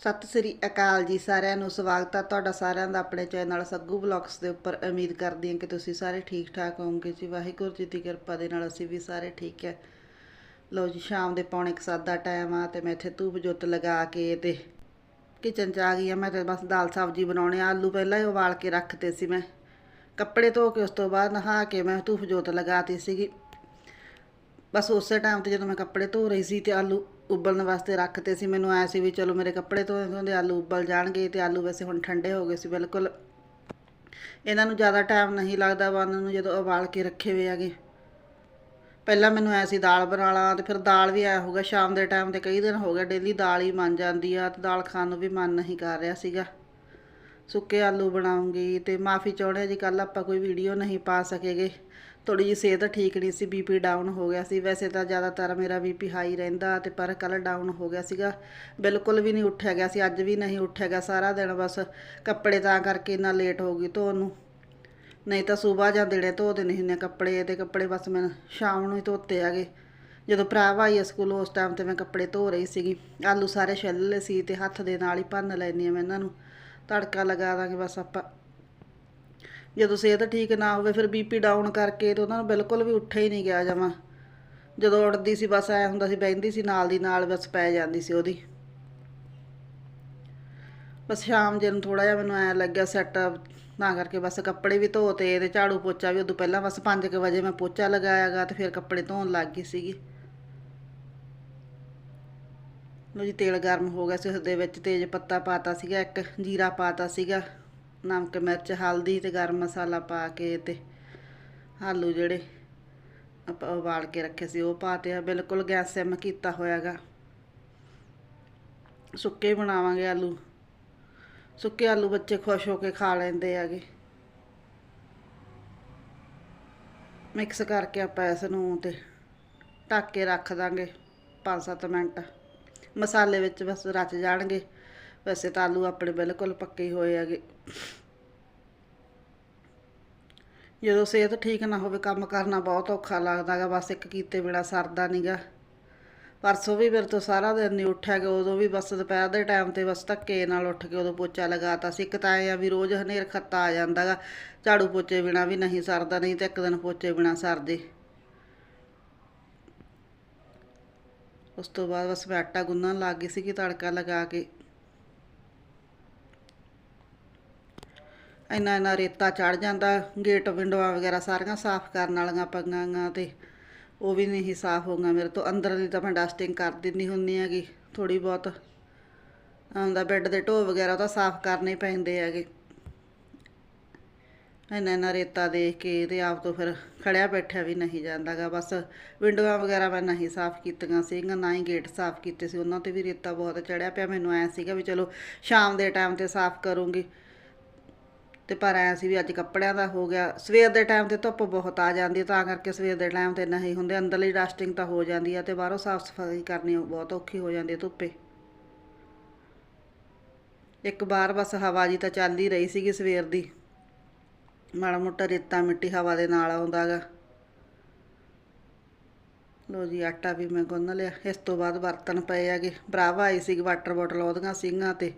ਸਤਿ ਸ੍ਰੀ ਅਕਾਲ ਜੀ ਸਾਰਿਆਂ ਨੂੰ, ਸਵਾਗਤ ਹੈ ਤੁਹਾਡਾ ਸਾਰਿਆਂ ਦਾ ਆਪਣੇ ਚੈਨਲ ਸੱਗੂ ਬਲੌਗਸ ਦੇ ਉੱਪਰ। ਉਮੀਦ ਕਰਦੀ ਹਾਂ ਕਿ ਤੁਸੀਂ ਸਾਰੇ ਠੀਕ ਠਾਕ ਹੋਵੋਗੇ ਜੀ। ਵਾਹਿਗੁਰੂ ਜੀ ਦੀ ਕਿਰਪਾ ਦੇ ਨਾਲ ਅਸੀਂ ਵੀ ਸਾਰੇ ਠੀਕ ਹੈ। ਲਓ ਜੀ, ਸ਼ਾਮ ਦੇ ਪੌਣੇ ਕੁ ਸੱਤ ਦਾ ਟਾਈਮ ਆ ਤੇ ਮੈਂ ਇੱਥੇ ਧੂਪ ਜੁੱਤ ਲਗਾ ਕੇ ਤੇ ਕਿਚਨ 'ਚ ਆ ਗਈ ਆ ਮੈਂ ਤੇ ਬਸ ਦਾਲ ਸਬਜ਼ੀ ਬਣਾਉਣੇ ਆ। ਆਲੂ ਪਹਿਲਾਂ ਹੀ ਉਬਾਲ ਕੇ ਰੱਖਤੇ ਸੀ ਮੈਂ। ਕੱਪੜੇ ਧੋ ਕੇ ਉਸ ਤੋਂ ਬਾਅਦ ਨਹਾ ਕੇ ਮੈਂ ਧੂਪ ਜੋਤ ਲਗਾਤੀ ਸੀਗੀ। ਬਸ ਉਸੇ ਟਾਈਮ ਤੇ ਜਦੋਂ ਮੈਂ ਕੱਪੜੇ ਧੋ ਰਹੀ ਸੀ ਤੇ ਆਲੂ ਉਬਲਣ ਵਾਸਤੇ ਰੱਖਤੇ ਸੀ। ਮੈਨੂੰ ਆਇਆ ਸੀ ਵੀ ਚਲੋ ਮੇਰੇ ਕੱਪੜੇ ਧੋਏ ਧੋਂਦੇ ਆਲੂ ਉਬਲ ਜਾਣਗੇ ਤੇ ਆਲੂ ਵੈਸੇ ਹੁਣ ਠੰਡੇ ਹੋ ਗਏ ਸੀ ਬਿਲਕੁਲ। ਇਹਨਾਂ ਨੂੰ ਜ਼ਿਆਦਾ ਟਾਈਮ ਨਹੀਂ ਲੱਗਦਾ ਬਣਨ ਨੂੰ ਜਦੋਂ ਉਬਾਲ ਕੇ ਰੱਖੇ ਹੋਏ ਹੈਗੇ। ਪਹਿਲਾਂ ਮੈਨੂੰ ਐ ਸੀ ਦਾਲ ਬਣਾ ਲਾਂ ਤੇ ਫਿਰ ਦਾਲ ਵੀ ਐ ਹੋਗਾ ਸ਼ਾਮ ਦੇ ਟਾਈਮ ਤੇ ਕਈ ਦਿਨ ਹੋ ਗਏ ਡੇਲੀ ਦਾਲ ਹੀ ਬਣ ਜਾਂਦੀ ਆ ਤੇ ਦਾਲ ਖਾਣ ਨੂੰ ਵੀ ਮਨ ਨਹੀਂ ਕਰ ਰਿਹਾ ਸੀਗਾ। ਸੁੱਕੇ ਆਲੂ ਬਣਾਉਂਗੀ ਤੇ ਮਾਫੀ ਚਾਹੁੰਦੇ ਹਾਂ ਜੀ ਕੱਲ ਆਪਾਂ ਕੋਈ ਵੀਡੀਓ ਨਹੀਂ ਪਾ ਸਕੇਗੇ। ਥੋੜੀ ਜਿਹੀ ਸਿਹਤ ਠੀਕ ਨਹੀਂ ਸੀ ਬੀਪੀ ਡਾਊਨ ਹੋ ਗਿਆ ਸੀ। ਵੈਸੇ ਤਾਂ ਜ਼ਿਆਦਾਤਰ ਮੇਰਾ ਬੀਪੀ ਹਾਈ ਰਹਿੰਦਾ ਤੇ ਪਰ ਕੱਲ ਡਾਊਨ ਹੋ ਗਿਆ ਸੀਗਾ। ਬਿਲਕੁਲ ਵੀ ਨਹੀਂ ਉੱਠਿਆ ਗਿਆ ਸੀ, ਅੱਜ ਵੀ ਨਹੀਂ ਉੱਠਿਆ ਗਿਆ, ਸਾਰਾ ਦਿਨ ਬਸ ਕੱਪੜੇ ਤਾਂ ਕਰਕੇ ਇੰਨਾ ਲੇਟ ਹੋ ਗਈ ਧੋਣ ਨੂੰ। ਨਹੀਂ ਤਾਂ ਸਵੇਰ ਜਾਂ ਦਿਨੇ ਧੋ ਦੇਣੇ ਹੁੰਦੇ ਕੱਪੜੇ ਤੇ ਕੱਪੜੇ ਬਸ ਮੈਂ ਸ਼ਾਮ ਨੂੰ ਹੀ ਧੋਤੇ ਆਗੇ ਜਦੋਂ ਭਰਾ ਭਾਈ ਸਕੂਲ, ਉਸ ਟਾਈਮ ਤੇ ਮੈਂ ਕੱਪੜੇ ਧੋ ਰਹੀ ਸੀਗੀ। ਆਲੂ ਸਾਰੇ ਛਿੱਲ ਲਏ ਸੀ ਤੇ ਹੱਥ ਦੇ ਨਾਲ ਹੀ ਭੰਨ ਲੈਣੀ ਆ ਮੈਂ ਇਹਨਾਂ ਨੂੰ। ਤੜਕਾ ਲਗਾ ਦਾਂਗੇ ਬਸ ਆਪਾਂ। ਜਦੋਂ ਸਿਹਤ ਠੀਕ ਨਾ ਹੋਵੇ ਫਿਰ ਬੀਪੀ ਡਾਊਨ ਕਰਕੇ ਤੇ ਉਹਨਾਂ ਨੂੰ ਬਿਲਕੁਲ ਵੀ ਉੱਠਿਆ ਹੀ ਨਹੀਂ ਗਿਆ ਜਮਾ। ਜਦੋਂ ਉੱਠਦੀ ਸੀ ਬਸ ਐ ਹੁੰਦਾ ਸੀ ਬਹਿੰਦੀ ਸੀ ਨਾਲ ਦੀ ਨਾਲ ਬਸ ਪੈ ਜਾਂਦੀ ਸੀ ਉਹਦੀ। ਬਸ ਸ਼ਾਮ ਜੇ ਨੂੰ ਥੋੜਾ ਜਿਹਾ ਮੈਨੂੰ ਐ ਲੱਗਿਆ ਸੈੱਟ ਤਾਂ ਕਰਕੇ ਬਸ ਕੱਪੜੇ ਵੀ ਧੋਤੇ ਤੇ ਝਾੜੂ ਪੋਚਾ ਵੀ ਉਦੋਂ ਪਹਿਲਾਂ ਬਸ 5 ਵਜੇ ਮੈਂ ਪੋਚਾ ਲਗਾਇਆਗਾ ਤੇ ਫਿਰ ਕੱਪੜੇ ਧੋਣ ਲੱਗ ਗਈ ਸੀਗੀ। ਲੋ ਜੀ, ਤੇਲ ਗਰਮ ਹੋ ਗਿਆ ਸੀ, ਉਸ ਦੇ ਵਿੱਚ ਤੇਜ ਪੱਤਾ ਪਾਤਾ ਸੀਗਾ, ਇੱਕ ਜੀਰਾ ਪਾਤਾ ਸੀਗਾ। ਨਮਕ, ਮਿਰਚ, ਹਲਦੀ ਤੇ ਗਰਮ ਮਸਾਲਾ ਪਾ ਕੇ ਤੇ ਆਲੂ ਜਿਹੜੇ ਆਪਾਂ ਉਬਾਲ ਕੇ ਰੱਖੇ ਸੀ, ਉਹ ਪਾਤੇ ਆ। ਬਿਲਕੁਲ ਗੈਸ ਸਿਮ ਕੀਤਾ ਹੋਇਆਗਾ। ਸੁੱਕੇ ਬਣਾਵਾਂਗੇ ਆਲੂ। ਸੁੱਕੇ ਆਲੂ ਬੱਚੇ ਖੁਸ਼ ਹੋ ਕੇ ਖਾ ਲੈਂਦੇ ਆਗੇ ਮਿਕਸ ਕਰਕੇ ਆਪਾਂ ਇਸ ਨੂੰ ਤੇ ਢੱਕ ਕੇ ਰੱਖ ਦਾਂਗੇ 5-7 ਮਿੰਟ। ਮਸਾਲੇ ਵਿੱਚ ਬਸ ਰਚ ਜਾਣਗੇ। ਵੈਸੇ ਤਾਂ ਆਲੂ ਆਪਣੇ ਬਿਲਕੁਲ ਪੱਕੇ ਹੋਏ ਹੈਗੇ। ਜਦੋਂ ਸਿਹਤ ਠੀਕ ਨਾ ਹੋਵੇ, ਕੰਮ ਕਰਨਾ ਬਹੁਤ ਔਖਾ ਲੱਗਦਾਗਾ, ਬਸ ਇੱਕ ਕੀਤੇ ਬਿਨਾ ਸਰਦਾ ਨਹੀਂਗਾ ਪਰਸੋਂ ਵੀ ਮੇਰੇ ਤੋਂ ਸਾਰਾ ਦਿਨ ਨਹੀਂ ਉੱਠਿਆ ਗਿਆ, ਉਦੋਂ ਵੀ ਬਸ ਦੁਪਹਿਰ ਦੇ ਟਾਈਮ ਤੇ ਬਸ ਧੱਕੇ ਨਾਲ ਉੱਠ ਕੇ ਉਦੋਂ ਪੋਚਾ ਲਗਾਤਾ ਸੀ। ਇੱਕ ਤਾਂ ਐ ਆ ਵੀ ਰੋਜ਼ ਹਨੇਰ ਖੱਤਾ ਆ ਜਾਂਦਾਗਾ, ਝਾੜੂ ਪੋਚੇ ਬਿਨਾ ਵੀ ਨਹੀਂ ਸਰਦਾ, ਨਹੀਂ ਤੇ ਇੱਕ ਦਿਨ ਪੋਚੇ ਬਿਨਾ ਸਰਦੇ। ਉਸ ਤੋਂ ਬਾਅਦ ਬਸ ਮੈਂ ਆਟਾ ਗੁੰਨਣ ਲੱਗ ਗਈ ਸੀ ਕਿ ਤੜਕਾ ਲਗਾ ਕੇ। ਇੰਨਾ ਇੰਨਾ ਰੇਤਾ ਚੜ ਜਾਂਦਾ, ਗੇਟ ਵਿੰਡੋਆਂ ਵਗੈਰਾ ਸਾਰੀਆਂ ਸਾਫ਼ ਕਰਨ ਵਾਲੀਆਂ ਪਈਆਂ ਤੇ ਉਹ ਵੀ ਨਹੀਂ ਸਾਫ਼ ਹੋਗਾ ਮੇਰੇ ਤੋਂ ਅੰਦਰਲੀ ਤਾਂ ਮੈਂ ਡਸਟਿੰਗ ਕਰ ਦਿੰਦੀ ਹੁੰਦੀ ਹੈਗੀ ਥੋੜੀ ਬਹੁਤ। ਆਉਂਦਾ ਬੈੱਡ ਦੇ ਢੋ ਵਗੈਰਾ ਤਾਂ ਸਾਫ਼ ਕਰਨੇ ਪੈਂਦੇ ਹੈਗੇ। ਇੰਨਾ ਇੰਨਾ ਰੇਤਾ ਦੇਖ ਕੇ ਤੇ ਆਪ ਤੋਂ ਫਿਰ ਖੜਿਆ ਬੈਠਿਆ ਵੀ ਨਹੀਂ ਜਾਂਦਾਗਾ। ਬਸ ਵਿੰਡੋਆਂ ਵਗੈਰਾ ਮੈਂ ਨਹੀਂ ਸਾਫ਼ ਕੀਤੀਆਂ ਸੀਗੀਆਂ, ਨਾ ਹੀ ਗੇਟ ਸਾਫ਼ ਕੀਤੇ ਸੀ। ਉਹਨਾਂ ਤੇ ਵੀ ਰੇਤਾ ਬਹੁਤ ਚੜਿਆ ਪਿਆ। ਮੈਨੂੰ ਐ ਸੀਗਾ ਵੀ ਚਲੋ ਸ਼ਾਮ ਦੇ ਟਾਈਮ ਤੇ ਸਾਫ਼ ਕਰੂੰਗੀ। ਤੇ ਪਰ ਐ ਸੀ ਵੀ ਅੱਜ ਕੱਪੜਿਆਂ ਦਾ ਹੋ ਗਿਆ। ਸਵੇਰ ਦੇ ਟਾਈਮ ਤੇ ਧੁੱਪ ਬਹੁਤ ਆ ਜਾਂਦੀ ਤਾਂ ਕਰਕੇ ਸਵੇਰ ਦੇ ਟਾਈਮ ਤੇ ਨਹੀਂ ਹੁੰਦੇ। ਅੰਦਰਲੀ ਡਸਟਿੰਗ ਤਾਂ ਹੋ ਜਾਂਦੀ ਆ ਤੇ ਬਾਹਰੋਂ ਸਾਫ਼ ਸਫ਼ਾਈ ਕਰਨੀ ਬਹੁਤ ਔਖੀ ਹੋ ਜਾਂਦੀ ਧੁੱਪੇ। ਇੱਕ ਵਾਰ ਬਸ ਹਵਾ ਜੀ ਤਾਂ ਚੱਲ ਹੀ ਰਹੀ ਸੀਗੀ ਸਵੇਰ ਦੀ। ਮਾੜਾ ਮੋਟਾ ਰੇਤਾ ਮਿੱਟੀ ਹਵਾ ਦੇ ਨਾਲ ਆਉਂਦਾਗਾ ਲੋ ਜੀ, ਆਟਾ ਵੀ ਮੈਂ ਗੁੰਨ ਲਿਆ। ਇਸ ਤੋਂ ਬਾਅਦ ਬਰਤਨ ਪਏ ਹੈਗੇ। ਭਰਾਵਾ ਆਈ ਸੀ ਵਾਟਰ ਬੋਟਲ, ਉਹਦੀਆਂ ਸੀਗੀਆਂ ਤੇ।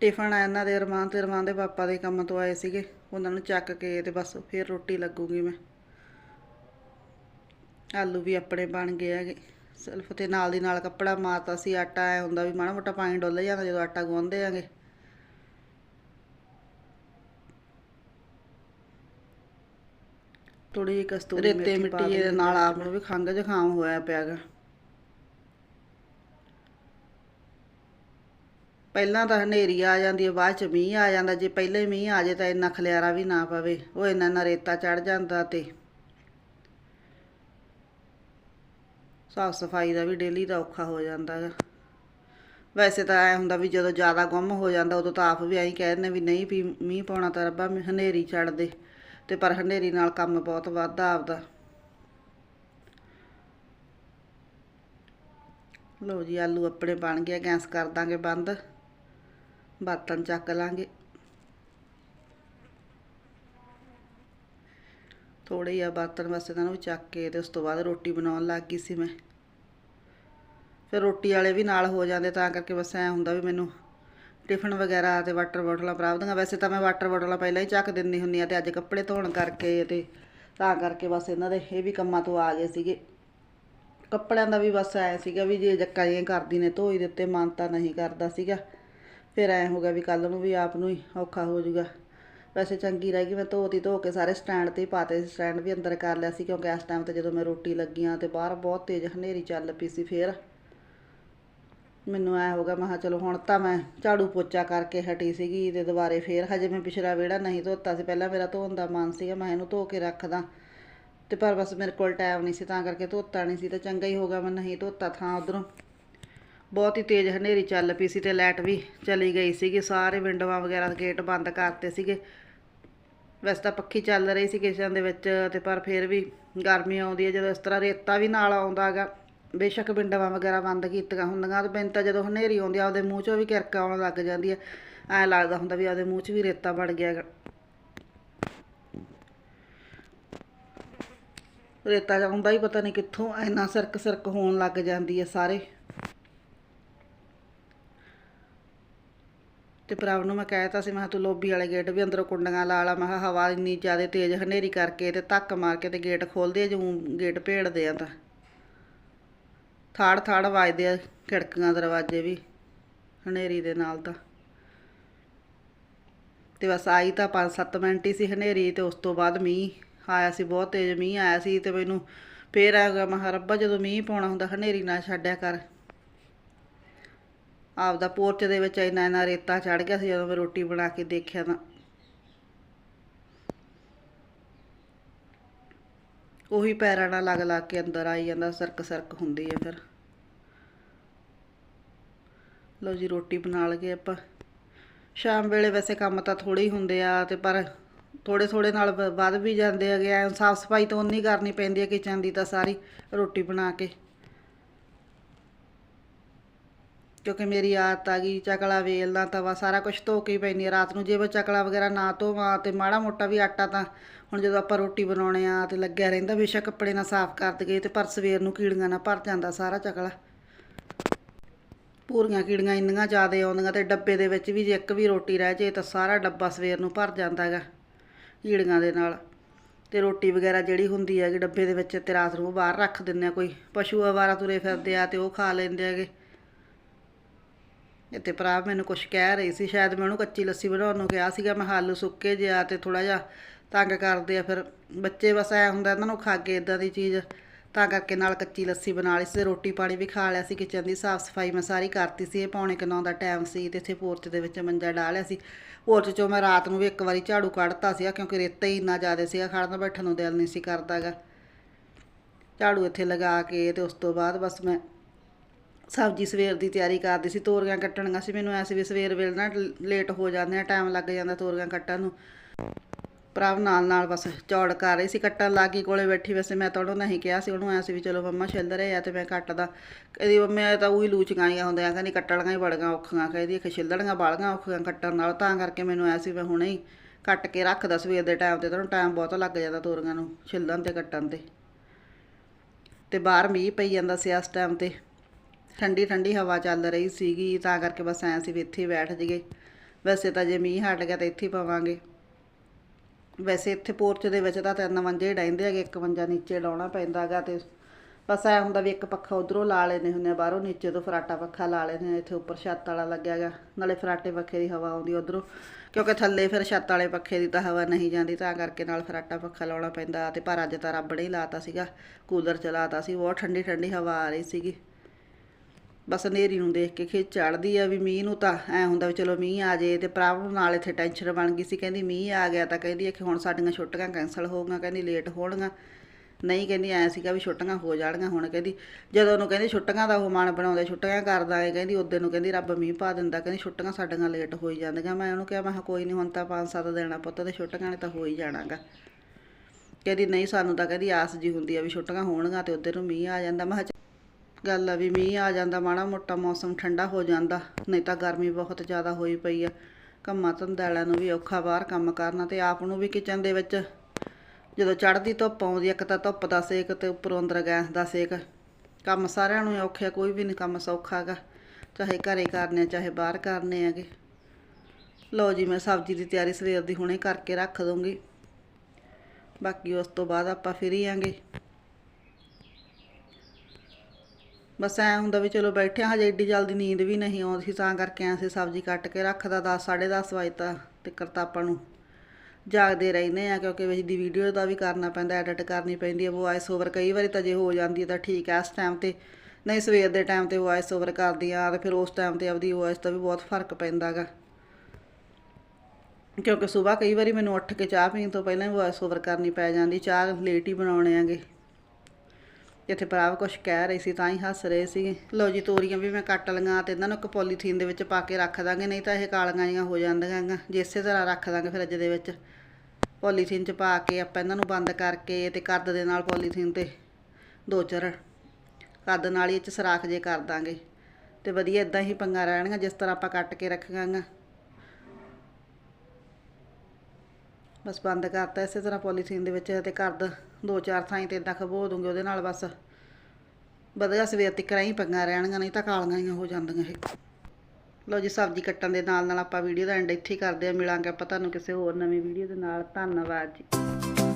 ਟਿਫਨ ਆ ਇਹਨਾਂ ਦੇ ਅਰਮਾਨ ਤੇ ਅਰਮਾਨ ਦੇ ਪਾਪਾ ਦੇ ਕੰਮ ਤੋਂ ਆਏ ਸੀਗੇ। ਉਹਨਾਂ ਨੂੰ ਚੱਕ ਕੇ ਤੇ ਬਸ ਫਿਰ ਰੋਟੀ ਲੱਗੂਗੀ ਮੈਂ। ਆਲੂ ਵੀ ਆਪਣੇ ਬਣ ਗਏ ਹੈਗੇ। ਸਿਰਫ ਤੇ ਨਾਲ ਦੀ ਨਾਲ ਕੱਪੜਾ ਮਾਰਤਾ ਸੀ ਆਟਾ ਐ ਹੁੰਦਾ ਵੀ ਮਾੜਾ ਮੋਟਾ ਪਾਣੀ ਡੁੱਲ ਜਾਂਦਾ ਜਦੋਂ ਆਟਾ ਗੁੰਨਦੇ ਆਂਗੇ। ਥੋੜੀ ਜਿਹੀ ਕਸਤੂਰੀ ਰੇਤੇ ਮਿੱਟੀ ਦੇ ਨਾਲ ਆਪ ਨੂੰ ਵੀ ਖੰਘ ਜ਼ੁਕਾਮ ਹੋਇਆ ਪਿਆਗਾ ਪਹਿਲਾਂ ਤਾਂ ਹਨੇਰੀ ਆ ਜਾਂਦੀ ਹੈ ਬਾਅਦ ਚ ਮੀਂਹ ਆ ਜਾਂਦਾ, ਜੇ ਪਹਿਲੇ ਮੀਂਹ ਆ ਜੇ ਤਾਂ ਇੰਨਾ ਖਲਿਆਰਾ ਵੀ ਨਾ ਪਵੇ, ਉਹ ਇੰਨਾ ਨਾ ਰੇਤਾ ਚੜ ਜਾਂਦਾ ਤੇ। ਸਾਫ਼ ਸਫ਼ਾਈ ਦਾ ਵੀ ਡੇਲੀ ਦਾ ਔਖਾ ਹੋ ਜਾਂਦਾ ਹੈ ਵੈਸੇ ਤਾਂ ਐ ਹੁੰਦਾ ਵੀ ਜਦੋਂ ਜ਼ਿਆਦਾ ਗੁੰਮ ਹੋ ਜਾਂਦਾ, ਉਦੋਂ ਤਾਂ ਆਪ ਵੀ ਐਂ ਕਹਿ ਦਿੰਦੇ ਵੀ ਨਹੀਂ ਵੀ ਮੀਂਹ ਪਾਉਣਾ ਤਾਂ ਰੱਬਾ ਹਨੇਰੀ ਛੱਡ ਦੇ। ਤੇ ਪਰ ਹਨੇਰੀ ਨਾਲ ਕੰਮ ਬਹੁਤ ਵੱਧਦਾ ਆਪਦਾ। ਲਓ ਜੀ, ਆਲੂ ਆਪਣੇ ਬਣ ਗਿਆ ਗੈਸ ਕਰ ਦਾਂਗੇ ਬੰਦ। ਬਰਤਨ ਚੱਕ ਲਾਂਗੇ। ਥੋੜੇ ਜਿਹਾ ਬਰਤਨ ਵਾਸਤੇ ਇਹਨਾਂ ਨੂੰ ਚੱਕ ਕੇ ਤੇ ਉਸ ਤੋਂ ਬਾਅਦ ਰੋਟੀ ਬਣਾਉਣ ਲੱਗ ਗਈ ਸੀ ਮੈਂ। ਫਿਰ ਰੋਟੀ ਵਾਲੇ ਵੀ ਨਾਲ ਹੋ ਜਾਂਦੇ ਤਾਂ ਕਰਕੇ ਬਸ ਐ ਹੁੰਦਾ ਵੀ ਮੈਨੂੰ ਟਿਫਨ ਵਗੈਰਾ ਤੇ ਵਾਟਰ ਬੋਟਲਾਂ ਪ੍ਰਾਪਤੀਆਂ ਵੈਸੇ ਤਾਂ ਮੈਂ ਵਾਟਰ ਬੋਟਲਾਂ ਪਹਿਲਾਂ ਹੀ ਚੱਕ ਦਿੰਦੀ ਹੁੰਦੀ ਆ ਤੇ ਅੱਜ ਕੱਪੜੇ ਧੋਣ ਕਰਕੇ ਤੇ ਤਾਂ ਕਰਕੇ ਬਸ ਇਹਨਾਂ ਦੇ ਇਹ ਵੀ ਕੰਮਾਂ ਤੋਂ ਆ ਗਏ ਸੀਗੇ। ਕੱਪੜਿਆਂ ਦਾ ਵੀ ਬਸ ਐ ਸੀਗਾ ਵੀ ਜੇ ਜੱਕਾ ਜਿਹੀਆਂ ਕਰਦੀ ਨੇ ਧੋਈ ਦਿੱਤੇ, ਮਨ ਤਾਂ ਨਹੀਂ ਕਰਦਾ ਸੀਗਾ। ਫਿਰ ਐ ਹੋ ਗਿਆ ਵੀ ਕੱਲ ਨੂੰ ਵੀ ਆਪ ਨੂੰ ਹੀ ਔਖਾ ਹੋ ਜਾਊਗਾ। ਵੈਸੇ ਚੰਗੀ ਰਹਿ ਗਈ, ਮੈਂ ਧੋਤੀ ਧੋ ਕੇ ਸਾਰੇ ਸਟੈਂਡ ਤੇ ਪਾਤੇ ਸੀ ਸਟੈਂਡ ਵੀ ਅੰਦਰ ਕਰ ਲਿਆ ਸੀ, ਕਿਉਂਕਿ ਇਸ ਟਾਈਮ ਤੇ ਜਦੋਂ ਮੈਂ ਰੋਟੀ ਲੱਗੀਆਂ ਤੇ ਬਾਹਰ ਬਹੁਤ ਤੇਜ਼ ਹਨੇਰੀ ਚੱਲ ਪਈ ਸੀ ਫੇਰ। ਮੈਨੂੰ ਐ ਹੋ ਗਿਆ, ਮੈਂ ਕਿਹਾ ਚਲੋ ਹੁਣ ਤਾਂ ਮੈਂ ਝਾੜੂ ਪੋਚਾ ਕਰਕੇ ਹਟੀ ਸੀਗੀ ਤੇ ਦੁਬਾਰੇ ਫੇਰ ਹਜੇ ਮੈਂ ਪਿਛਲਾ ਵਿਹੜਾ ਨਹੀਂ ਧੋਤਾ ਸੀ, ਪਹਿਲਾਂ ਮੇਰਾ ਧੋਣ ਦਾ ਮਨ ਸੀਗਾ, ਮੈਂ ਇਹਨੂੰ ਧੋ ਕੇ ਰੱਖਦਾ। ਤੇ ਪਰ ਬਸ ਮੇਰੇ ਕੋਲ ਟਾਈਮ ਨਹੀਂ ਸੀ, ਤਾਂ ਕਰਕੇ ਧੋਤਾ ਨਹੀਂ ਸੀ, ਤਾਂ ਚੰਗਾ ਹੀ ਹੋ ਗਿਆ, ਮੈਂ ਨਹੀਂ ਧੋਤਾ ਥਾਂ ਉਧਰੋਂ। ਬਹੁਤ ਹੀ ਤੇਜ਼ ਹਨੇਰੀ ਚੱਲ ਪਈ ਸੀ ਤੇ ਲਾਈਟ ਵੀ ਚਲੀ ਗਈ ਸੀਗੀ। ਸਾਰੇ ਵਿੰਡੋਆਂ ਵਗੈਰਾ ਗੇਟ ਬੰਦ ਕਰਤੇ ਸੀਗੇ। ਵੈਸੇ ਤਾਂ ਪੱਖੀ ਚੱਲ ਰਹੀ ਸੀ ਕਿਚਨ ਦੇ ਵਿੱਚ ਤੇ ਪਰ ਫਿਰ ਵੀ ਗਰਮੀ ਆਉਂਦੀ ਹੈ। ਜਦੋਂ ਇਸ ਤਰ੍ਹਾਂ ਰੇਤਾ ਵੀ ਨਾਲ ਆਉਂਦਾ ਹੈਗਾ, ਬੇਸ਼ੱਕ ਵਿੰਡੋਆਂ ਵਗੈਰਾ ਬੰਦ ਕੀਤੀਆਂ ਹੁੰਦੀਆਂ ਤੇ ਮੈਨੂੰ ਤਾਂ ਜਦੋਂ ਹਨੇਰੀ ਆਉਂਦੀ ਆ ਉਹਦੇ ਮੂੰਹ 'ਚੋਂ ਵੀ ਕਿਰਕ ਆਉਣ ਲੱਗ ਜਾਂਦੀ ਹੈ। ਐਂ ਲੱਗਦਾ ਹੁੰਦਾ ਵੀ ਆਪਦੇ ਮੂੰਹ 'ਚ ਵੀ ਰੇਤਾ ਵੜ ਗਿਆ ਹੈਗਾ। ਰੇਤਾ ਆਉਂਦਾ ਹੀ ਪਤਾ ਨਹੀਂ ਕਿੱਥੋਂ ਇੰਨਾ ਸਰਕ ਸਰਕ ਹੋਣ ਲੱਗ ਜਾਂਦੀ ਹੈ ਸਾਰੇ। ਤੇ ਪ੍ਰਭ ਨੂੰ ਮੈਂ ਕਹਿਤਾ ਸੀ, ਮੈਂ ਕਿਹਾ ਤੂੰ ਲੋਬੀ ਵਾਲੇ ਗੇਟ ਵੀ ਅੰਦਰੋਂ ਕੁੰਡੀਆਂ ਲਾ ਲਾ। ਮੈਂ ਕਿਹਾ ਹਵਾ ਇੰਨੀ ਜ਼ਿਆਦਾ ਤੇਜ਼ ਹਨੇਰੀ ਕਰਕੇ ਤੇ ਧੱਕ ਮਾਰ ਕੇ ਤੇ ਗੇਟ ਖੋਲਦੇ ਆ ਜੂੰ ਗੇਟ ਭੇੜਦੇ ਆ ਤਾਂ। ਥਾੜ ਥਾੜ ਵੱਜਦੇ ਆ ਖਿੜਕੀਆਂ, ਦਰਵਾਜ਼ੇ ਵੀ ਹਨੇਰੀ ਦੇ ਨਾਲ ਤਾਂ। ਤੇ ਬਸ ਆਈ ਤਾਂ 5-7 ਮਿੰਟ ਹੀ ਸੀ ਹਨੇਰੀ ਤੇ ਉਸ ਤੋਂ ਬਾਅਦ ਮੀਂਹ ਆਇਆ ਸੀ, ਬਹੁਤ ਤੇਜ਼ ਮੀਂਹ ਆਇਆ ਸੀ ਤੇ ਮੈਨੂੰ ਫੇਰ ਆ ਗਿਆ, ਮੈਂ ਕਿਹਾ ਰੱਬਾ ਜਦੋਂ ਮੀਂਹ ਪਾਉਣਾ ਹੁੰਦਾ, ਹਨੇਰੀ ਨਾ ਛੱਡਿਆ ਕਰ। ਆਪਦਾ ਪੋਰਚ ਦੇ ਵਿੱਚ ਇੰਨਾ ਇੰਨਾ ਰੇਤਾ ਚੜ ਗਿਆ ਸੀ ਜਦੋਂ ਮੈਂ ਰੋਟੀ ਬਣਾ ਕੇ ਦੇਖਿਆ ਤਾਂ। ਉਹੀ ਪੈਰਾਂ ਨਾਲ ਲੱਗ ਲੱਗ ਕੇ ਅੰਦਰ ਆਈ ਜਾਂਦਾ, ਸਰਕ ਸਰਕ ਹੁੰਦੀ ਹੈ ਫਿਰ। ਲਓ ਜੀ, ਰੋਟੀ ਬਣਾ ਲਗੇ ਆਪਾਂ। ਸ਼ਾਮ ਵੇਲੇ ਵੈਸੇ ਕੰਮ ਤਾਂ ਥੋੜੇ ਹੀ ਹੁੰਦੇ ਆ ਤੇ ਪਰ ਥੋੜੇ ਥੋੜੇ ਨਾਲ ਵ- ਵੱਧ ਵੀ ਜਾਂਦੇ ਹੈਗੇ ਆ। ਸਾਫ਼ ਸਫ਼ਾਈ ਤਾਂ ਉਨੀ ਕਰਨੀ ਪੈਂਦੀ ਹੈ ਕਿਚਨ ਦੀ ਤਾਂ ਸਾਰੀ ਰੋਟੀ ਬਣਾ ਕੇ। ਕਿਉਂਕਿ ਮੇਰੀ ਆਦਤ ਆ ਗਈ ਚਕਲਾ ਵੇਲਣਾ ਤਵਾ ਸਾਰਾ ਕੁਝ ਧੋ ਕੇ ਹੀ ਪੈਂਦੀ ਆ। ਰਾਤ ਨੂੰ ਜੇ ਮੈਂ ਚਕਲਾ ਵਗੈਰਾ ਨਾ ਧੋਵਾਂ ਤੇ ਮਾੜਾ ਮੋਟਾ ਵੀ ਆਟਾ ਤਾਂ ਹੁਣ ਜਦੋਂ ਆਪਾਂ ਰੋਟੀ ਬਣਾਉਣੇ ਆ ਤੇ ਲੱਗਿਆ ਰਹਿੰਦਾ, ਬੇਸ਼ੱਕ ਕੱਪੜੇ ਨਾਲ ਸਾਫ਼ ਕਰ ਦਈਏ ਤੇ ਪਰ ਸਵੇਰ ਨੂੰ ਕੀੜੀਆਂ ਨਾਲ ਭਰ ਜਾਂਦਾ ਸਾਰਾ ਚਕਲਾ। ਪੂਰੀਆਂ ਕੀੜੀਆਂ ਇੰਨੀਆਂ ਜ਼ਿਆਦਾ ਆਉਂਦੀਆਂ ਤੇ ਡੱਬੇ ਦੇ ਵਿੱਚ ਵੀ ਜੇ ਇੱਕ ਵੀ ਰੋਟੀ ਰਹਿ ਜੇ ਤਾਂ ਸਾਰਾ ਡੱਬਾ ਸਵੇਰ ਨੂੰ ਭਰ ਜਾਂਦਾ ਹੈਗਾ ਕੀੜੀਆਂ ਦੇ ਨਾਲ। ਤੇ ਰੋਟੀ ਵਗੈਰਾ ਜਿਹੜੀ ਹੁੰਦੀ ਹੈਗੀ ਡੱਬੇ ਦੇ ਵਿੱਚ ਤੇ ਰਾਤ ਨੂੰ ਉਹ ਬਾਹਰ ਰੱਖ ਦਿੰਦੇ ਆ ਕੋਈ, ਪਸ਼ੂ ਆਵਾਰਾ ਤੁਰੇ ਫਿਰਦੇ ਆ ਤੇ ਉਹ ਖਾ ਲੈਂਦੇ ਹੈਗੇ। ਇੱਥੇ ਭਰਾ ਮੈਨੂੰ ਕੁਝ ਕਹਿ ਰਹੀ ਸੀ, ਸ਼ਾਇਦ ਮੈਂ ਉਹਨੂੰ ਕੱਚੀ ਲੱਸੀ ਬਣਾਉਣ ਨੂੰ ਕਿਹਾ ਸੀਗਾ, ਮੈਂ ਆਲੂ ਸੁੱਕੇ ਜਿਆ ਤੇ ਥੋੜਾ ਜਿਹਾ ਤੰਗ ਕਰਦੇ ਆ, ਫਿਰ ਬੱਚੇ ਬਸ ਐ ਹੁੰਦਾ ਇਹਨਾਂ ਨੂੰ ਖਾ ਕੇ ਇਦਾਂ ਦੀ ਚੀਜ਼, ਤਾਂ ਕਰਕੇ ਨਾਲ ਕੱਚੀ ਲੱਸੀ ਬਣਾ ਲਈ ਸੀ ਤੇ ਰੋਟੀ ਪਾਣੀ ਵੀ ਖਾ ਲਿਆ ਸੀ ਕਿਚਨ ਦੀ ਸਾਫ਼ ਸਫ਼ਾਈ ਮੈਂ ਸਾਰੀ ਕਰਤੀ ਸੀ, ਇਹ ਪੌਣੇ ਕਿ ਨੌ ਦਾ ਟਾਈਮ ਸੀ ਤੇ ਇੱਥੇ ਪੋਰਚ ਦੇ ਵਿੱਚ ਮੰਜਾ ਡਾਲਿਆ ਸੀ, ਪੋਰਚ ਚੋਂ ਮੈਂ ਰਾਤ ਨੂੰ ਵੀ ਇੱਕ ਵਾਰੀ ਝਾੜੂ ਕੱਢਤਾ ਸੀਗਾ, ਕਿਉਂਕਿ ਰੇਤਾ ਹੀ ਇੰਨਾ ਜ਼ਿਆਦਾ ਸੀਗਾ, ਖੜਨ ਬੈਠਣ ਨੂੰ ਦਿਲ ਨਹੀਂ ਸੀ ਕਰਦਾਗਾ। ਝਾੜੂ ਇੱਥੇ ਲਗਾ ਕੇ ਤੇ ਉਸ ਤੋਂ ਬਾਅਦ ਬਸ ਮੈਂ ਸਬਜ਼ੀ ਸਵੇਰ ਦੀ ਤਿਆਰੀ ਕਰਦੀ ਸੀ, ਤੋਰੀਆਂ ਕੱਟਣੀਆਂ ਸੀ, ਮੈਨੂੰ ਐਸੀ ਵੀ ਸਵੇਰ ਵੇਲੇ ਨਾ ਲੇਟ ਹੋ ਜਾਂਦੇ ਆ ਟਾਈਮ ਲੱਗ ਜਾਂਦਾ ਤੋਰੀਆਂ ਕੱਟਣ ਨੂੰ। ਭਰਾ ਨਾਲ ਨਾਲ ਬਸ ਚੌੜ ਕਰ ਰਹੀ ਸੀ, ਕੱਟਣ ਲੱਗੀ ਕੋਲੇ ਬੈਠੀ, ਵੈਸੇ ਮੈਂ ਤਾਂ ਉਹਨੂੰ ਨਹੀਂ ਕਿਹਾ ਸੀ, ਉਹਨੂੰ ਐ ਸੀ ਵੀ ਚਲੋ ਮੰਮਾ ਛਿੱਲ ਰਹੇ ਆ ਤੇ ਮੈਂ ਕੱਟਦਾ। ਕਹਿੰਦੀ ਮੈਂ ਤਾਂ ਉਹੀ ਲੂਚੀਆਂ ਆਈਆਂ ਹੁੰਦੀਆਂ, ਕਹਿੰਦੀ ਕੱਟਣੀਆਂ ਹੀ ਬੜੀਆਂ ਔਖੀਆਂ, ਕਹਿੰਦੀ ਕਿ ਛਿੱਲਣੀਆਂ ਬਾਲੀਆਂ ਔਖੀਆਂ ਕੱਟਣ ਨਾਲ, ਤਾਂ ਕਰਕੇ ਮੈਨੂੰ ਐ ਸੀ ਮੈਂ ਹੁਣੇ ਹੀ ਕੱਟ ਕੇ ਰੱਖਦਾ ਸਵੇਰ ਦੇ ਟਾਈਮ ਤੇ ਤੁਹਾਨੂੰ ਟਾਈਮ ਬਹੁਤ ਲੱਗ ਜਾਂਦਾ ਤੋਰੀਆਂ ਨੂੰ ਛਿੱਲਣ ਤੇ ਕੱਟਣ ਤੇ। ਤੇ ਬਾਹਰ ਮੀਂਹ ਪਈ ਜਾਂਦਾ ਸੀ ਇਸ ਟਾਈਮ ਤੇ। ਠੰਡੀ ਠੰਡੀ ਹਵਾ ਚੱਲ ਰਹੀ ਸੀਗੀ, ਤਾਂ ਕਰਕੇ ਬਸ ਐਂ ਸੀ ਵੀ ਇੱਥੇ ਹੀ ਬੈਠ ਜਗੇ ਵੈਸੇ ਤਾਂ ਜੇ ਮੀਂਹ ਹਟ ਗਿਆ ਤਾਂ ਇੱਥੇ ਹੀ ਪਵਾਂਗੇ। ਵੈਸੇ ਇੱਥੇ ਪੋਰਚ ਦੇ ਵਿੱਚ ਤਾਂ ਤਿੰਨ ਮੰਜੇ ਡਾਈਂਦੇ ਹੈਗੇ, ਇੱਕ ਮੰਜਾ ਨੀਚੇ ਲਾਉਣਾ ਪੈਂਦਾ ਹੈਗਾ ਤੇ ਬਸ ਐ ਹੁੰਦਾ ਵੀ ਇੱਕ ਪੱਖਾ ਉਧਰੋਂ ਲਾ ਲੈਨੇ ਹੁੰਦੇ ਆ, ਬਾਹਰੋਂ ਨੀਚੇ ਤੋਂ ਫਰਾਟਾ ਪੱਖਾ ਲਾ ਲੈਨੇ ਆ, ਇੱਥੇ ਉੱਪਰ ਛੱਤ ਵਾਲਾ ਲੱਗਿਆ ਹੈਗਾ। ਨਾਲੇ ਫਰਾਟੇ ਪੱਖੇ ਦੀ ਹਵਾ ਆਉਂਦੀ ਉਧਰੋਂ, ਕਿਉਂਕਿ ਥੱਲੇ ਫਿਰ ਛੱਤ ਵਾਲੇ ਪੱਖੇ ਦੀ ਤਾਂ ਹਵਾ ਨਹੀਂ ਜਾਂਦੀ, ਤਾਂ ਕਰਕੇ ਨਾਲ ਫਰਾਟਾ ਪੱਖਾ ਲਾਉਣਾ ਪੈਂਦਾ। ਤੇ ਪਰ ਅੱਜ ਤਾਂ ਰੱਬ ਨੇ ਹੀ ਲਾਤਾ ਸੀਗਾ, ਕੂਲਰ ਚਲਾਤਾ ਸੀ, ਬਹੁਤ ਠੰਡੀ ਠੰਡੀ ਹਵਾ ਆ ਰਹੀ ਸੀਗੀ। ਬਸ ਹਨੇਰੀ ਨੂੰ ਦੇਖ ਕੇ ਖਿੱਚ ਚੜਦੀ ਆ ਵੀ ਮੀਂਹ ਨੂੰ ਤਾਂ ਐ ਹੁੰਦਾ ਵੀ ਚਲੋ ਮੀਂਹ ਆ ਜੇ ਤੇ ਪ੍ਰਭ ਨੂੰ ਨਾਲ ਇੱਥੇ ਟੈਨਸ਼ਨ ਬਣ ਗਈ ਸੀ, ਕਹਿੰਦੀ ਮੀਂਹ ਆ ਗਿਆ ਤਾਂ ਕਹਿੰਦੀ ਆ ਕਿ ਹੁਣ ਸਾਡੀਆਂ ਛੁੱਟੀਆਂ ਕੈਂਸਲ ਹੋ ਕਹਿੰਦੀ ਲੇਟ ਹੋਣਗੀਆਂ। ਨਹੀਂ ਕਹਿੰਦੀ ਐ ਸੀਗਾ ਵੀ ਛੁੱਟੀਆਂ ਹੋ ਜਾਣਗੀਆਂ ਹੁਣ, ਕਹਿੰਦੀ ਜਦੋਂ ਉਹਨੂੰ ਕਹਿੰਦੀ ਛੁੱਟੀਆਂ ਦਾ ਉਹ ਮਨ ਬਣਾਉਂਦੇ, ਛੁੱਟੀਆਂ ਕਰਦਾ ਏ, ਕਹਿੰਦੀ ਉਦੋਂ ਨੂੰ ਕਹਿੰਦੀ ਰੱਬ ਮੀਂਹ ਪਾ ਦਿੰਦਾ, ਕਹਿੰਦੀ ਛੁੱਟੀਆਂ ਸਾਡੀਆਂ ਲੇਟ ਹੋਈ ਜਾਂਦੀਆਂ। ਮੈਂ ਉਹਨੂੰ ਕਿਹਾ, ਮੈਂ ਕਿਹਾ ਕੋਈ ਨਹੀਂ ਹੁਣ ਤਾਂ ਪੰਜ ਸੱਤ ਦਿਨਾਂ ਪੁੱਤ, ਤੇ ਛੁੱਟੀਆਂ ਨੇ ਤਾਂ ਹੋ ਹੀ ਜਾਣਾਗਾ। ਕਹਿੰਦੀ ਨਹੀਂ ਸਾਨੂੰ ਤਾਂ ਕਹਿੰਦੀ ਆਸ ਜੀ ਹੁੰਦੀ ਆ ਵੀ ਛੁੱਟੀਆਂ ਹੋਣਗੀਆਂ ਤੇ ਉਧਰ ਨੂੰ ਮੀਂਹ ਆ ਜਾਂਦਾ। ਮੈਂ ਕਿਹਾ ਗੱਲ ਆ ਵੀ ਮੀਂਹ ਆ ਜਾਂਦਾ, ਮਾੜਾ ਮੋਟਾ ਮੌਸਮ ਠੰਡਾ ਹੋ ਜਾਂਦਾ, ਨਹੀਂ ਤਾਂ ਗਰਮੀ ਬਹੁਤ ਜ਼ਿਆਦਾ ਹੋਈ ਪਈ ਆ। ਕੰਮਾਂ ਧੰਦੇ ਵਾਲਿਆਂ ਨੂੰ ਵੀ ਔਖਾ ਬਾਹਰ ਕੰਮ ਕਰਨਾ ਤੇ ਆਪ ਨੂੰ ਵੀ ਕਿਚਨ ਦੇ ਵਿੱਚ। ਜਦੋਂ ਚੜ੍ਹਦੀ ਧੁੱਪ ਆਉਂਦੀ ਇੱਕ ਤਾਂ ਧੁੱਪ ਦਾ ਸੇਕ ਤੇ ਉੱਪਰੋਂ ਅੰਦਰ ਗੈਸ ਦਾ ਸੇਕ। ਕੰਮ ਸਾਰਿਆਂ ਨੂੰ ਹੀ ਔਖਾ, ਕੋਈ ਵੀ ਨਹੀਂ ਕੰਮ ਸੌਖਾ ਗਾ ਚਾਹੇ ਘਰੇ ਕਰਨੇ ਚਾਹੇ ਬਾਹਰ ਕਰਨੇ ਹੈਗੇ। ਲਓ ਜੀ, ਮੈਂ ਸਬਜ਼ੀ ਦੀ ਤਿਆਰੀ ਸਵੇਰ ਦੀ ਹੁਣੇ ਕਰਕੇ ਰੱਖ ਦੂੰਗੀ ਬਾਕੀ ਉਸ ਤੋਂ ਬਾਅਦ ਆਪਾਂ ਫਿਰ ਹੀ ਆਂਗੇ। ਬਸ ਐ ਹੁੰਦਾ ਵੀ ਚਲੋ ਬੈਠੇ ਹਜੇ ਏਡੀ ਜਲਦੀ ਨੀਂਦ ਵੀ ਨਹੀਂ ਆਉਂਦੀ ਸੀ ਤਾਂ ਕਰਕੇ ਐਂ ਸੀ ਸਬਜ਼ੀ ਕੱਟ ਕੇ ਰੱਖਦਾ 10 10:30 ਵਜੇ ਤਾਂ ਤਿੱਕਰ ਤਾਂ ਆਪਾਂ ਨੂੰ ਜਾਗਦੇ ਰਹਿੰਦੇ ਆ, ਕਿਉਂਕਿ ਵਿੱਚ ਦੀ ਵੀਡੀਓ ਦਾ ਵੀ ਕਰਨਾ ਪੈਂਦਾ ਐਡਿਟ ਕਰਨੀ ਪੈਂਦੀ ਹੈ ਵੌਇਸ ਓਵਰ ਕਈ ਵਾਰੀ ਤਾਂ ਜੇ ਹੋ ਜਾਂਦੀ ਹੈ ਤਾਂ ਠੀਕ ਹੈ ਇਸ ਟਾਈਮ ਤੇ ਨਹੀਂ, ਸਵੇਰ ਦੇ ਟਾਈਮ ਤੇ ਵੌਇਸ ਓਵਰ ਕਰਦੀ ਆ, ਤੇ ਫਿਰ ਉਸ ਟਾਈਮ ਤੇ ਆਪਦੀ ਵੌਇਸ ਦਾ ਵੀ ਬਹੁਤ ਫ਼ਰਕ ਪੈਂਦਾਗਾ ਕਿਉਂਕਿ ਸਵੇਰ ਕਈ ਵਾਰੀ ਮੈਨੂੰ ਉੱਠ ਕੇ ਚਾਹ ਪੀਣ ਤੋਂ ਪਹਿਲਾਂ ਹੀ ਵੌਇਸ ਓਵਰ ਕਰਨੀ ਪੈ ਜਾਂਦੀ, ਚਾਹ ਲੇਟ ਹੀ ਬਣਾਉਣੇ ਆਂਗੇ। ਜਿੱਥੇ ਭਰਾਵ ਕੁਝ ਕਹਿ ਰਹੀ ਸੀ ਤਾਂ ਹੀ ਹੱਸ ਰਹੇ ਸੀ ਲਓ ਜੀ, ਤੋਰੀਆਂ ਵੀ ਮੈਂ ਕੱਟ ਲਈਆਂ ਤੇ ਇਹਨਾਂ ਨੂੰ ਇੱਕ ਪੋਲੀਥੀਨ ਦੇ ਵਿੱਚ ਪਾ ਕੇ ਰੱਖ ਦਾਂਗੇ, ਨਹੀਂ ਤਾਂ ਇਹ ਕਾਲੀਆਂ ਜੀਆਂ ਹੋ ਜਾਂਦੀਆਂ ਗਾ ਜੇ ਇਸੇ ਤਰ੍ਹਾਂ ਰੱਖ ਦਾਂਗੇ ਫਰਿੱਜ ਦੇ ਵਿੱਚ। ਪੋਲੀਥੀਨ 'ਚ ਪਾ ਕੇ ਆਪਾਂ ਇਹਨਾਂ ਨੂੰ ਬੰਦ ਕਰਕੇ ਤੇ ਕੱਦ ਦੇ ਨਾਲ ਪੋਲੀਥੀਨ ਤੇ ਦੋ ਚਾਰ ਕੱਦ ਨਾਲ ਹੀ ਇਹ 'ਚ ਸਰਾਖ ਜੇ ਕਰ ਦਾਂਗੇ। ਤੇ ਵਧੀਆ ਇਦਾਂ ਹੀ ਪੰਗਾ ਰਹਿਣਗੀਆਂ ਜਿਸ ਤਰ੍ਹਾਂ ਆਪਾਂ ਕੱਟ ਕੇ ਰੱਖੀਆਂ ਬਸ ਬੰਦ ਕਰਤਾ, ਇਸੇ ਤਰ੍ਹਾਂ ਪੋਲੀਥੀਨ ਦੇ ਵਿੱਚ ਤੇ ਕਰਦ ਦੋ ਚਾਰ ਥਾਈਂ ਤੇ ਇਦਾਂ ਖਬੋ ਦੂੰਗੇ ਉਹਦੇ ਨਾਲ ਬਸ। ਵਧੀਆ ਸਵੇਰ ਤੱਕ ਹੀ ਪੰਗਾ ਰਹਿਣਗੀਆਂ, ਨਹੀਂ ਤਾਂ ਕਾਲੀਆਂ ਹੀ ਹੋ ਜਾਂਦੀਆਂ ਇਹ। ਲਓ ਜੀ, ਸਬਜ਼ੀ ਕੱਟਣ ਦੇ ਨਾਲ ਨਾਲ ਆਪਾਂ ਵੀਡੀਓ ਦਾ ਐਂਡ ਇੱਥੇ ਹੀ ਕਰਦੇ ਆ ਮਿਲਾਂਗੇ ਆਪਾਂ ਤੁਹਾਨੂੰ ਕਿਸੇ ਹੋਰ ਨਵੀਂ ਵੀਡੀਓ ਦੇ ਨਾਲ। ਧੰਨਵਾਦ ਜੀ।